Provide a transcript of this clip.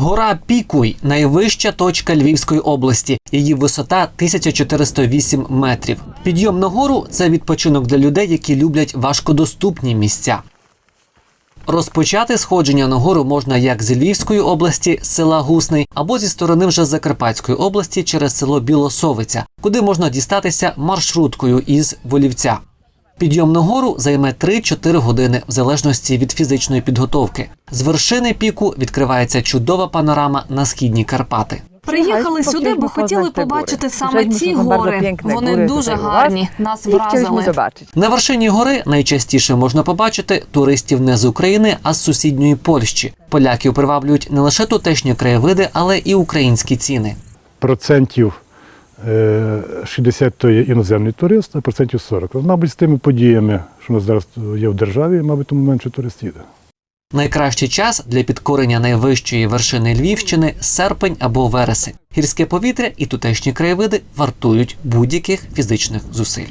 Гора Пікуй найвища точка Львівської області. Її висота 1408 метрів. Підйом на гору це відпочинок для людей, які люблять важкодоступні місця. Розпочати сходження на гору можна як з Львівської області, села Гусний, або зі сторони вже Закарпатської області через село Білосовиця, куди можна дістатися маршруткою із Волівця. Підйом на гору займе 3-4 години в залежності від фізичної підготовки. З вершини піку відкривається чудова панорама на східні Карпати. Приїхали сюди, бо хотіли побачити саме ці гори. Вони дуже гарні, нас вразили. На вершині гори найчастіше можна побачити туристів не з України, а з сусідньої Польщі. Поляків приваблюють не лише тутешні краєвиди, але і українські ціни. процентів 60 то є іноземний турист, а процентів 40. От, Мабуть, з тими подіями, що у нас зараз є в державі, мабуть, тому менше туристів їде. Найкращий час для підкорення найвищої вершини Львівщини серпень або вересень. Гірське повітря і тутешні краєвиди вартують будь-яких фізичних зусиль.